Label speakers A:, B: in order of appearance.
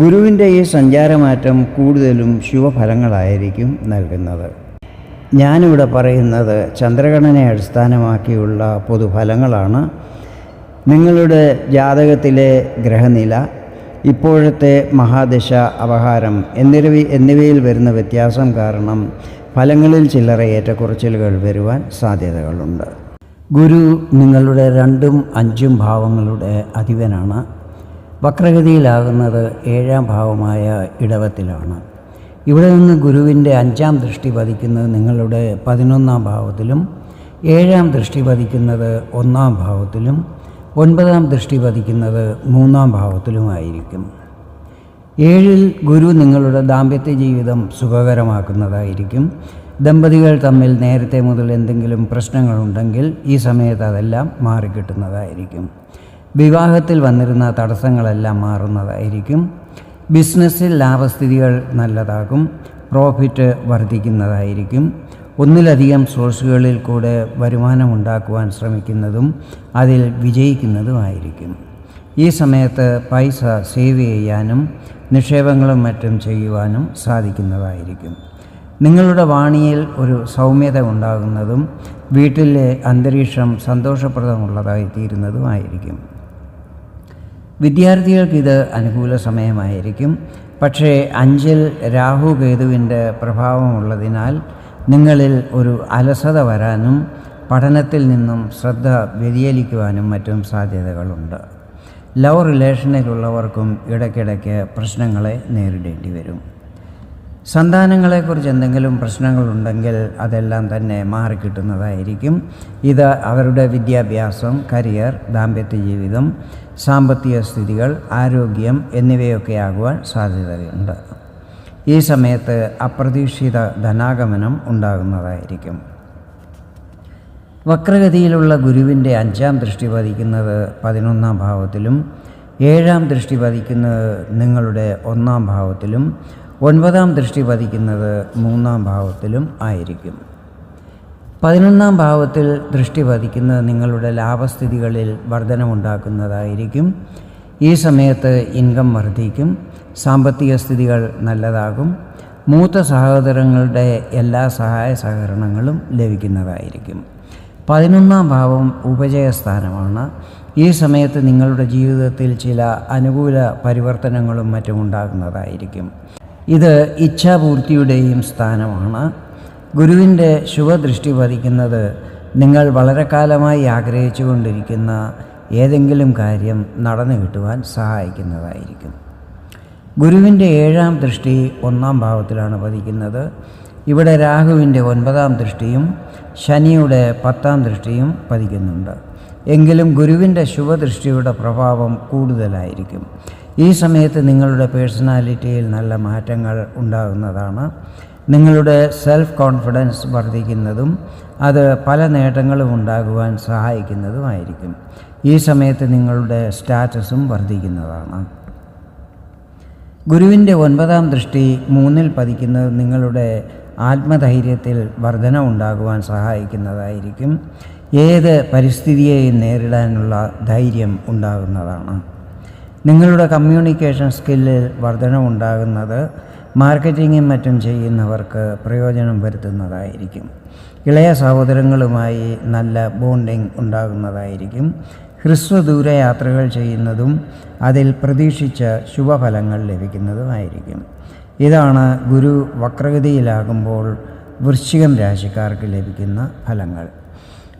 A: ഗുരുവിന്റെ ഈ സഞ്ചാരമാറ്റം കൂടുതലും ശുഭഫലങ്ങളായിരിക്കും നൽകുന്നത്. ഞാനിവിടെ പറയുന്നത് ചന്ദ്രഗണനെ അടിസ്ഥാനമാക്കിയുള്ള പൊതുഫലങ്ങളാണ്. നിങ്ങളുടെ ജാതകത്തിലെ ഗ്രഹനില ഇപ്പോഴത്തെ മഹാദശ അപഹാരം എന്നിവ എന്നിവയിൽ വരുന്ന വ്യത്യാസം കാരണം ഫലങ്ങളിൽ ചില്ലറ ഏറ്റക്കുറച്ചിലുകൾ വരുവാൻ സാധ്യതകളുണ്ട്. ഗുരു നിങ്ങളുടെ രണ്ടും അഞ്ചും ഭാവങ്ങളുടെ അധിപനാണ്. വക്രഗതിയിലാകുന്നത് ഏഴാം ഭാവമായ ഇടവത്തിലാണ്. ഇവിടെ നിന്ന് ഗുരുവിന്റെ അഞ്ചാം ദൃഷ്ടി പതിക്കുന്നത് നിങ്ങളുടെ പതിനൊന്നാം ഭാവത്തിലും ഏഴാം ദൃഷ്ടി പതിക്കുന്നത് ഒന്നാം ഭാവത്തിലും ഒൻപതാം ദൃഷ്ടി പതിക്കുന്നത് മൂന്നാം ഭാവത്തിലുമായിരിക്കും ഏഴിൽ ഗുരു നിങ്ങളുടെ ദാമ്പത്യ ജീവിതം സുഖകരമാക്കുന്നതായിരിക്കും. ദമ്പതികൾ തമ്മിൽ നേരത്തെ മുതൽ എന്തെങ്കിലും പ്രശ്നങ്ങളുണ്ടെങ്കിൽ ഈ സമയത്ത് അതെല്ലാം മാറിക്കിട്ടുന്നതായിരിക്കും. വിവാഹത്തിൽ വന്നിരുന്ന തടസ്സങ്ങളെല്ലാം മാറുന്നതായിരിക്കും. ബിസിനസ്സിൽ ലാഭസ്ഥിതികൾ നല്ലതാകും. പ്രോഫിറ്റ് വർദ്ധിക്കുന്നതായിരിക്കും. ഒന്നിലധികം സോഴ്സുകളിൽ കൂടെ വരുമാനമുണ്ടാക്കുവാൻ ശ്രമിക്കുന്നതും അതിൽ വിജയിക്കുന്നതുമായിരിക്കും. ഈ സമയത്ത് പൈസ സേവ് ചെയ്യാനും നിക്ഷേപങ്ങളും മറ്റും ചെയ്യുവാനും സാധിക്കുന്നതായിരിക്കും. നിങ്ങളുടെ വാണിയിൽ ഒരു സൗമ്യത ഉണ്ടാകുന്നതും വീട്ടിലെ അന്തരീക്ഷം സന്തോഷപ്രദമുള്ളതായി തീരുന്നതുമായിരിക്കും. വിദ്യാർത്ഥികൾക്ക് ഇത് അനുകൂല സമയമായിരിക്കും. പക്ഷേ അഞ്ചിൽ രാഹു കേതുവിന്റെ പ്രഭാവമുള്ളതിനാൽ നിങ്ങളിൽ ഒരു അലസത വരാനും പഠനത്തിൽ നിന്നും ശ്രദ്ധ വ്യതിചലിക്കുവാനും മറ്റും സാധ്യതകളുണ്ട്. ലവ് റിലേഷനിലുള്ളവർക്കും ഇടയ്ക്കിടയ്ക്ക് പ്രശ്നങ്ങളെ നേരിടേണ്ടി വരും. സന്താനങ്ങളെക്കുറിച്ച് എന്തെങ്കിലും പ്രശ്നങ്ങളുണ്ടെങ്കിൽ അതെല്ലാം തന്നെ മാറിക്കിട്ടുന്നതായിരിക്കും ഇത് അവരുടെ വിദ്യാഭ്യാസം കരിയർ ദാമ്പത്യ ജീവിതം സാമ്പത്തിക സ്ഥിതികൾ ആരോഗ്യം എന്നിവയൊക്കെ ആകുവാൻ സാധ്യതയുണ്ട്. ഈ സമയത്ത് അപ്രതീക്ഷിത ധനാഗമനം ഉണ്ടാകുന്നതായിരിക്കും. വക്രഗതിയിലുള്ള ഗുരുവിന്റെ അഞ്ചാം ദൃഷ്ടി പതിക്കുന്നത് പതിനൊന്നാം ഭാവത്തിലും ഏഴാം ദൃഷ്ടി പതിക്കുന്നത് നിങ്ങളുടെ ഒന്നാം ഭാവത്തിലും ഒൻപതാം ദൃഷ്ടി പതിക്കുന്നത് മൂന്നാം ഭാവത്തിലും ആയിരിക്കും. പതിനൊന്നാം ഭാവത്തിൽ ദൃഷ്ടി പതിക്കുന്നത് നിങ്ങളുടെ ലാഭസ്ഥിതികളിൽ വർധനമുണ്ടാക്കുന്നതായിരിക്കും. ഈ സമയത്ത് ഇൻകം വർദ്ധിക്കും സാമ്പത്തിക സ്ഥിതികൾ നല്ലതാകും മൂത്ത സഹോദരങ്ങളുടെ എല്ലാ സഹായ സഹകരണങ്ങളും ലഭിക്കുന്നതായിരിക്കും. പതിനൊന്നാം ഭാവം ഉപജയസ്ഥാനമാണ്. ഈ സമയത്ത് നിങ്ങളുടെ ജീവിതത്തിൽ ചില അനുകൂല പരിവർത്തനങ്ങളും മറ്റും ഉണ്ടാകുന്നതായിരിക്കും. ഇത് ഇച്ഛാപൂർത്തിയുടെയും സ്ഥാനമാണ്. ഗുരുവിന്റെ ശുഭദൃഷ്ടി പതിക്കുന്നത് നിങ്ങൾ വളരെ കാലമായി ആഗ്രഹിച്ചു കൊണ്ടിരിക്കുന്ന ഏതെങ്കിലും കാര്യം നടന്നു കിട്ടുവാൻ സഹായിക്കുന്നതായിരിക്കും. ഗുരുവിന്റെ ഏഴാം ദൃഷ്ടി ഒന്നാം ഭാവത്തിലാണ് പതിക്കുന്നത്. ഇവിടെ രാഹുവിന്റെ ഒൻപതാം ദൃഷ്ടിയും ശനിയുടെ പത്താം ദൃഷ്ടിയും പതിക്കുന്നുണ്ട്. എങ്കിലും ഗുരുവിന്റെ ശുഭദൃഷ്ടിയുടെ പ്രഭാവം കൂടുതലായിരിക്കും. ഈ സമയത്ത് നിങ്ങളുടെ പേഴ്സണാലിറ്റിയിൽ നല്ല മാറ്റങ്ങൾ ഉണ്ടാകുന്നതാണ്. നിങ്ങളുടെ സെൽഫ് കോൺഫിഡൻസ് വർദ്ധിക്കുന്നതും അത് പല നേട്ടങ്ങളും ഉണ്ടാകുവാൻ സഹായിക്കുന്നതുമായിരിക്കും. ഈ സമയത്ത് നിങ്ങളുടെ സ്റ്റാറ്റസും വർദ്ധിക്കുന്നതാണ്. ഗുരുവിന്റെ ഒൻപതാം ദൃഷ്ടി മൂന്നിൽ പതിക്കുന്നത് നിങ്ങളുടെ ആത്മധൈര്യത്തിൽ വർധന ഉണ്ടാകുവാൻ സഹായിക്കുന്നതായിരിക്കും. ഏത് പരിസ്ഥിതിയെയും നേരിടാനുള്ള ധൈര്യം ഉണ്ടാകുന്നതാണ്. നിങ്ങളുടെ കമ്മ്യൂണിക്കേഷൻ സ്കില്ലിൽ വർധനമുണ്ടാകുന്നത് മാർക്കറ്റിങ്ങും മറ്റും ചെയ്യുന്നവർക്ക് പ്രയോജനം വരുത്തുന്നതായിരിക്കും. ഇളയ സഹോദരങ്ങളുമായി നല്ല ബോണ്ടിങ് ഉണ്ടാകുന്നതായിരിക്കും. ഹ്രസ്വദൂര യാത്രകൾ ചെയ്യുന്നതും അതിൽ പ്രതീക്ഷിച്ച ശുഭഫലങ്ങൾ ലഭിക്കുന്നതുമായിരിക്കും. ഇതാണ് ഗുരു വക്രഗതിയിലാകുമ്പോൾ വൃശ്ചികം രാശിക്കാർക്ക് ലഭിക്കുന്ന ഫലങ്ങൾ.